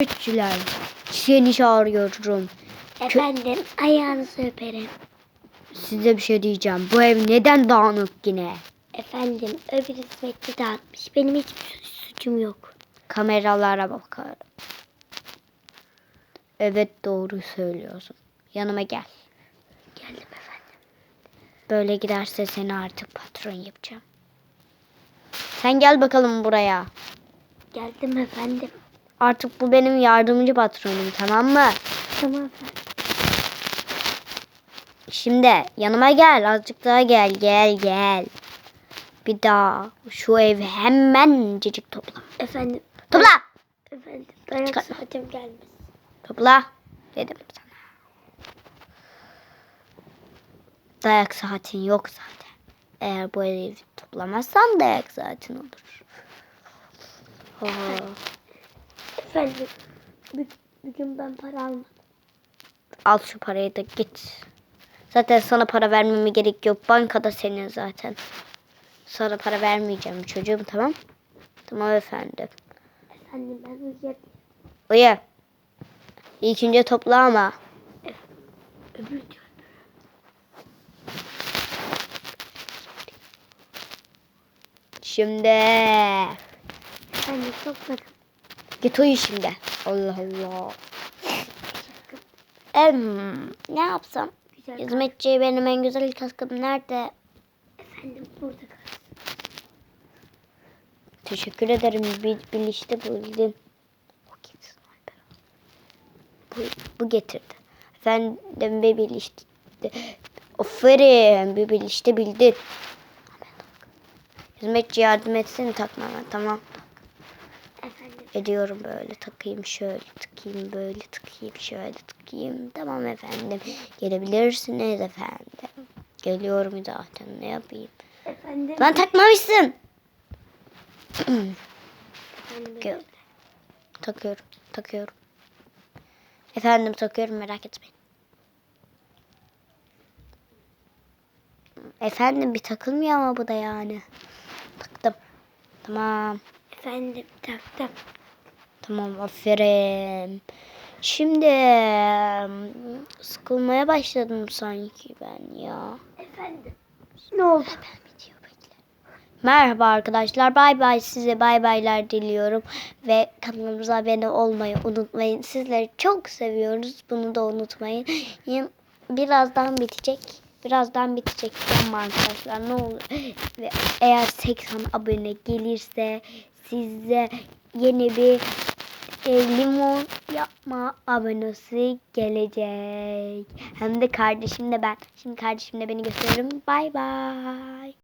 Güççüler. Seni çağırıyorum. Efendim ayağınızı öperim. Size bir şey diyeceğim. Bu ev neden dağınık yine? Efendim öbür hizmetçi dağıtmış. Benim hiçbir suçum yok. Kameralara bakarım. Evet doğru söylüyorsun. Yanıma gel. Geldim efendim. Böyle giderse seni artık patron yapacağım. Sen gel bakalım buraya. Geldim efendim. Artık bu benim yardımcı patronum tamam mı? Tamam efendim. Şimdi yanıma gel. Azıcık daha gel. Gel gel. Bir daha şu evi hemencecik topla. Efendim. Topla. Efendim dayak Çıkar. saatim gelmez. Topla. Dedim sana. Dayak saatin yok zaten. Eğer bu evi toplamazsan dayak saatin olur. Oo. Efendim. bu- Bugün ben para almadım. Al şu parayı da git. Zaten sana para vermeme gerek yok. Bankada senin zaten. Sana para vermeyeceğim çocuğum tamam? Tamam efendim. Efendim ben uyuyabilirim. Uyu. İlk önce topla ama. Öbür. Şimdi. Efendim topladım. Git uyu şimdi. Allah Allah. Em, ne yapsam? Güzel. Hizmetçi benim en güzel kaskım nerede? Efendim burada kalsın. Teşekkür ederim. Bir, bir işte buldun. Bu, bu getirdi. Efendim bir işte. Aferin. Bir bir işte bildin. Hizmetçi yardım etsin takmama. Tamam. Efendim. Ediyorum böyle takayım şöyle takayım böyle takayım şöyle takayım. Tamam efendim. Gelebilirsiniz efendim. Geliyorum zaten ne yapayım. Efendim. Lan takmamışsın. Takıyorum. Takıyorum. Takıyorum. Efendim takıyorum merak etmeyin. Efendim bir takılmıyor ama bu da yani. Taktım. Tamam. Efendim taktım. Tamam aferin. Şimdi sıkılmaya başladım sanki ben ya. Efendim. Ne oldu? Merhaba arkadaşlar. Bay bay size bay baylar diliyorum. Ve kanalımıza abone olmayı unutmayın. Sizleri çok seviyoruz. Bunu da unutmayın. Birazdan bitecek. Birazdan bitecek canım arkadaşlar. Ne olur. Ve eğer 80 abone gelirse size yeni bir e, limon yapma abonesi gelecek. Hem de kardeşim de ben. Şimdi kardeşim de beni gösteriyorum. Bay bay.